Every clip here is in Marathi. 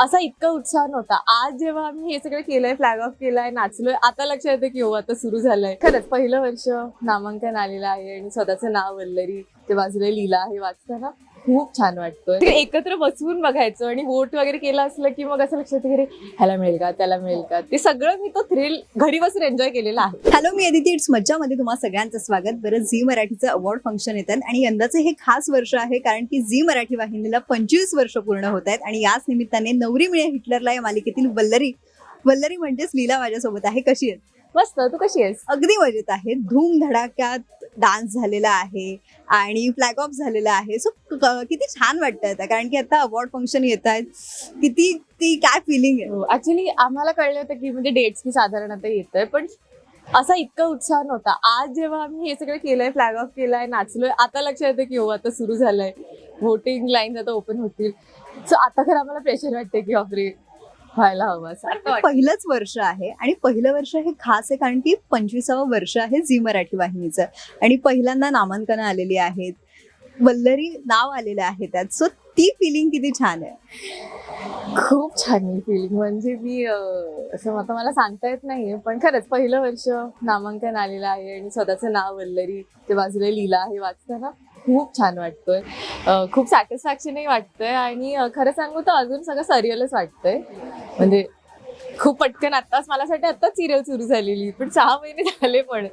असा इतका उत्साह नव्हता. आज जेव्हा आम्ही हे सगळं केलंय फ्लॅग ऑफ केलाय नाचलोय आता लक्षात येतं की हो आता सुरू झालंय. खरंच पहिलं वर्ष नामांकन आलेलं आहे आणि स्वतःचं नाव वल्लरी ते बाजूला लिहिलं आहे वाचताना. खूप छान वाटतोय. ते एकत्र बसवून बघायचं आणि वोट वगैरे केलं असलं की मग असं लक्षात की अरे, ह्याला मिळेल का? त्याला मिळेल का? ते सगळं मी तो थ्रिल घरी बसून एन्जॉय केलेला आहे. हॅलो मी अदिती इट्स मज्जामध्ये तुम्हा सगळ्यांचं स्वागत. बरं झी मराठीचं अवॉर्ड फंक्शन येतात आणि यंदाचं हे खास वर्ष आहे कारण की झी मराठी वाहिनीला पंचवीस वर्ष पूर्ण होत आहेत आणि याच निमित्ताने नवरी मिळे हिटलरला या मालिकेतील वल्लरी वल्लरी म्हणजेच लीला माझ्यासोबत आहे. कशी आहे मस्त. तू कशी आहेस? अगदी मजेत आहे. धूम धडाक्यात डान्स झालेला आहे आणि फ्लॅग ऑफ झालेला आहे. सो किती छान वाटतं आता. कारण की आता अवॉर्ड फंक्शन येत आहेत. किती ती काय फिलिंग आहे? हो, ऍक्च्युली आम्हाला कळलं होतं की म्हणजे डेट्स की साधारण आता येत आहे पण असा इतका उत्साह नव्हता. आज जेव्हा आम्ही हे सगळं केलंय फ्लॅग ऑफ केलाय नाचलोय आता लक्षात येतं की हो आता सुरू झालंय. व्होटिंग लाईन आता ओपन होतील. सो आता खरं आम्हाला प्रेशर वाटते की बापरे. व्हायला हवं असं. पहिलंच वर्ष आहे आणि पहिलं वर्ष हे खास आहे कारण की पंचवीसावं वर्ष आहे झी मराठी वाहिनीचं. आणि पहिल्यांदा नामांकनं आलेली आहेत. वल्लरी नाव आलेलं आहे त्यात. सो ती फिलिंग किती छान आहे? खूप छान आहे फिलिंग म्हणजे मी अं, असं आता मला सांगता येत नाहीये पण खरंच पहिलं वर्ष नामांकन आलेलं आहे आणि स्वतःचं नाव वल्लरी ते बाजूला लिहिलं आहे वाचताना खूप छान वाटतोय. खूप सॅटिस्फॅक्शनही वाटतंय आणि खरं सांगू तर अजून सगळं सरियलच वाटतंय. म्हणजे खूप पटकन आत्ताच मला असं वाटतं आत्ताच सिरियल सुरू झालेली पण सहा महिने झाले पण.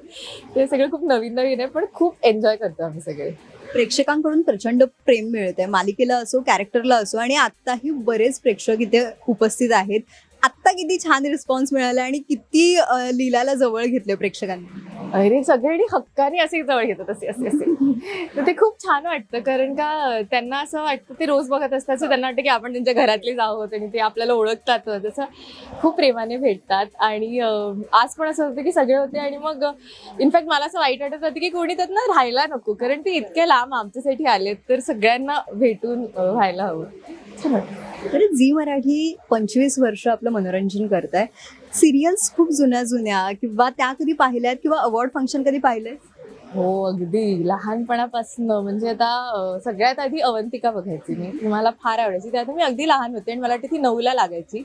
ते सगळं खूप नवीन नवीन आहे पण खूप एन्जॉय करतो आम्ही सगळे. प्रेक्षकांकडून प्रचंड प्रेम मिळत आहे मालिकेला असो कॅरेक्टरला असो आणि आत्ताही बरेच प्रेक्षक इथे उपस्थित आहेत. आत्ता किती छान रिस्पॉन्स मिळाला आणि किती अं, लीलाला जवळ घेतले प्रेक्षकांनी. अरे सगळ्यांनी हक्काने असे जवळ घेतात असे असे असे. तर ते खूप छान वाटतं कारण का त्यांना असं वाटतं ते रोज बघत असतात त्यांना वाटतं की आपण त्यांच्या घरातलेच आहोत आणि ते आपल्याला ओळखतात तसं खूप प्रेमाने भेटतात. आणि आज पण असं होतं की सगळे होते आणि मग इनफॅक्ट मला असं वाईट वाटत होतं की कोणी त्यातनं राहायला नको कारण ते इतके लांब आमच्यासाठी आलेत तर सगळ्यांना भेटून व्हायला हवं. छान वाटतं. तर झी मराठी पंचवीस वर्ष आपलं मनोरंजन करत आहे सिरियल्स खूप जुन्या जुन्या किंवा त्या कधी पाहिल्यात किंवा अवॉर्ड फंक्शन कधी पाहिलंय? हो अगदी. लहानपणापासून. म्हणजे आता सगळ्यात आधी अवंतिका बघायची मी. ती मला फार आवडायची. त्यात मी अगदी लहान होते आणि मला वाटते ती नऊला लागायची.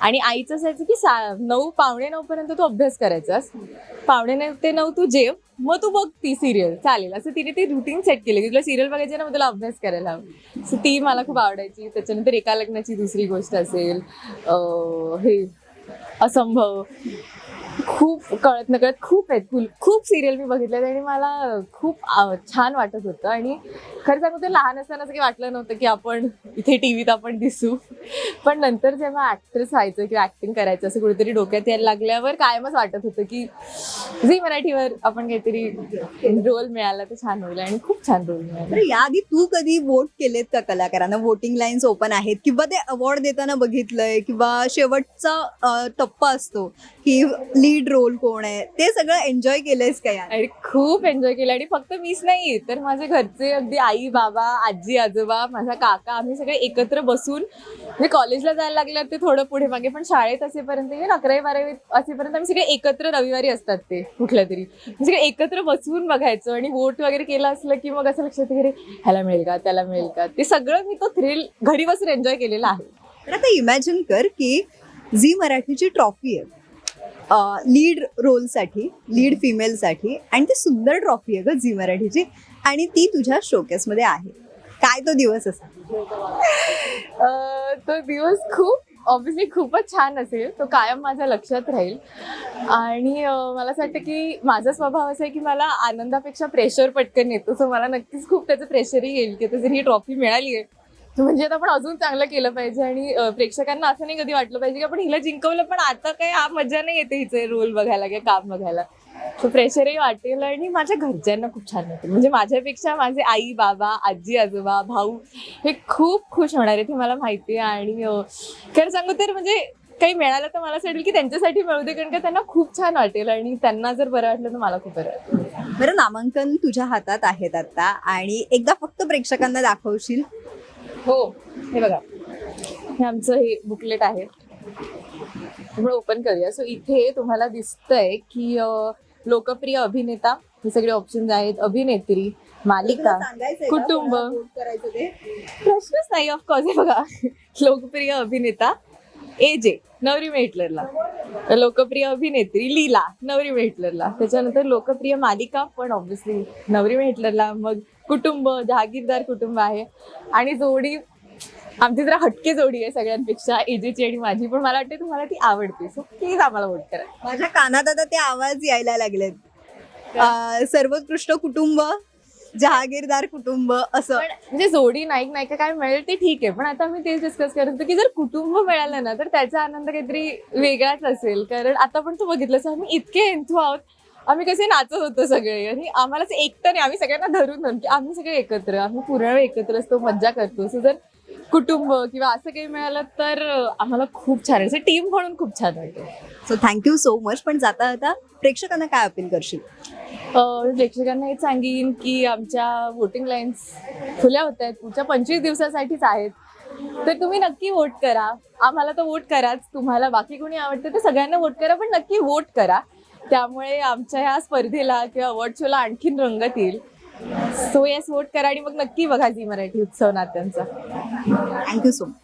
आणि आईचं असायचं की सा नऊ पावणे नऊ पर्यंत तू अभ्यास करायचास. पावणे नऊ ते नऊ तू जेव. मग तू बघ ती सिरियल चालेल. असं तिने ती रुटीन सेट केली की तुला सिरियल बघायची ना मग तुला अभ्यास करायला हवं. सो ती मला खूप आवडायची. त्याच्यानंतर एका लग्नाची दुसरी गोष्ट असेल. हे असंभव. खूप कळत न कळत खूप आहेत. फुल खूप सिरियल मी बघितले आणि मला खूप छान वाटत होतं. आणि खरं सांगू तर लहान असताना असं काही वाटलं नव्हतं की आपण इथे टी व्हीत आपण दिसू. पण नंतर जेव्हा ॲक्ट्रेस व्हायचं किंवा ॲक्टिंग करायचं असं कुठेतरी डोक्यात यायला लागल्यावर कायमच वाटत होतं की झी मराठीवर आपण काहीतरी रोल मिळाला तर छान होईल आणि खूप छान रोल मिळाला. या याआधी तू कधी वोट केलेत का कलाकारांना? वोटिंग लाईन्स ओपन आहेत किंवा ते अवॉर्ड देताना बघितलंय किंवा शेवटचा टप्पा असतो. की लीड रोल कोण आहे? ते सगळं एन्जॉय केलंयस का यार अरे खूप एन्जॉय केलं. आणि फक्त मीच नाही तर माझे घरचे अगदी आई बाबा आजी आजोबा माझा काका आम्ही सगळे एकत्र बसून म्हणजे कॉलेजला जायला लागल्यावर ते थोडं पुढे मागे. पण शाळेत असेपर्यंत even अकरावी बारावी असेपर्यंत आम्ही सगळे एकत्र रविवारी असतात ते कुठल्या तरी. सगळे एकत्र बसून बघायचं आणि वोट वगैरे केलं असलं की मग असं लक्षात अरे ह्याला मिळेल का त्याला मिळेल का? ते सगळं मी तो थ्रिल घरी बसून एन्जॉय केलेला आहे. तर आता इमॅजिन कर की झी मराठीची ट्रॉफी आहे. लीड रोलसाठी लीड फिमेलसाठी आणि ती सुंदर ट्रॉफी आहे ग झी मराठीची. आणि ती तुझ्या शोकेसमध्ये आहे. काय तो दिवस असा तो दिवस खूप ऑब्विसली खूपच छान असेल. तो कायम माझ्या लक्षात राहील. आणि मला असं वाटतं की माझा स्वभाव असा आहे की मला आनंदापेक्षा प्रेशर पटकन येतो. सो मला नक्कीच खूप त्याचं प्रेशरही येईल की आता जर ही ट्रॉफी मिळाली आहे म्हणजे आता आपण अजून चांगलं केलं पाहिजे आणि प्रेक्षकांना असं नाही कधी वाटलं पाहिजे की आपण हिला जिंकवलं पण आता काय हा मजा नाही येते हिचे रोल बघायला किंवा काम बघायला. तो प्रेशरही वाटेल आणि माझ्या घरच्यांना खूप छान वाटेल. म्हणजे माझ्यापेक्षा माझे आई बाबा आजी आजोबा भाऊ हे खूप खुश होणार आहेत हे मला माहिती आहे. आणि खरं सांगू तर म्हणजे काही मिळालं तर मला असं वाटेल की त्यांच्यासाठी मिळू दे कारण का त्यांना खूप छान वाटेल आणि त्यांना जर बरं वाटलं तर मला खूप बरं वाटेल. बरं नामांकन तुझ्या हातात आहेत आता आणि एकदा फक्त प्रेक्षकांना दाखवशील. हो हे बघा. हे आमचं हे बुकलेट आहे. आपण ओपन करूया. सो इथे तुम्हाला दिसतंय की लोकप्रिय अभिनेता हे सगळे ऑप्शन्स आहेत. अभिनेत्री मालिका कुटुंब. करायचं ते? प्रश्नच नाही ऑफकोर्स हे बघा. लोकप्रिय अभिनेता एजे नवरी मेटलरला लोकप्रिय अभिनेत्री लीला नवरी मेटलरला त्याच्यानंतर लोकप्रिय मालिका पण ऑब्व्हियसली नवरी मेटलरला मग कुटुंब जहागीरदार कुटुंब आहे. आणि जोडी आमची जरा हटके जोडी आहे सगळ्यांपेक्षा. एजेची आणि माझी. पण मला वाटते तुम्हाला ती आवडते. सो प्लीज आम्हाला वोट करा. माझ्या कानात आता ते आवाज यायला लागलेत. सर्वोत्कृष्ट कुटुंब जहागीरदार कुटुंब असं. पण म्हणजे जोडी नाईक नायिका काय मिळेल ते ठीक आहे. पण आता मी तेच डिस्कस करत होतो की जर कुटुंब मिळालं ना तर त्याचा आनंद काहीतरी वेगळाच असेल. कारण आता पण तू बघितलं आम्ही इतके एन्थू आहोत आम्ही कसे नाचत होतो सगळे. आणि आम्हाला असं एकटं नाही आम्ही सगळ्यांना धरून धरून की आम्ही सगळे एकत्र आम्ही पूर्ण वेळ एकत्र असतो मज्जा करतो. सो जर कुटुंब किंवा असं काही मिळालं तर आम्हाला खूप छान आहे. टीम म्हणून खूप छान वाटतं. सो थँक्यू सो मच पण जाता जाता प्रेक्षकांना काय अपील करशील? प्रेक्षकांना हेच सांगेन की आमच्या वोटिंग लाईन्स खुल्या होत आहेत. पुढच्या पंचवीस दिवसासाठीच आहेत. तर तुम्ही नक्की वोट करा. आम्हाला तर वोट कराच. तुम्हाला बाकी कोणी आवडते तर सगळ्यांना वोट करा पण नक्की वोट करा. त्यामुळे आमच्या ह्या स्पर्धेला किंवा अवॉर्ड शोला आणखीन रंगत येईल. सो येस वोट करा आणि मग नक्की बघा जी मराठी उत्सव नात्यांचा. Thank you so much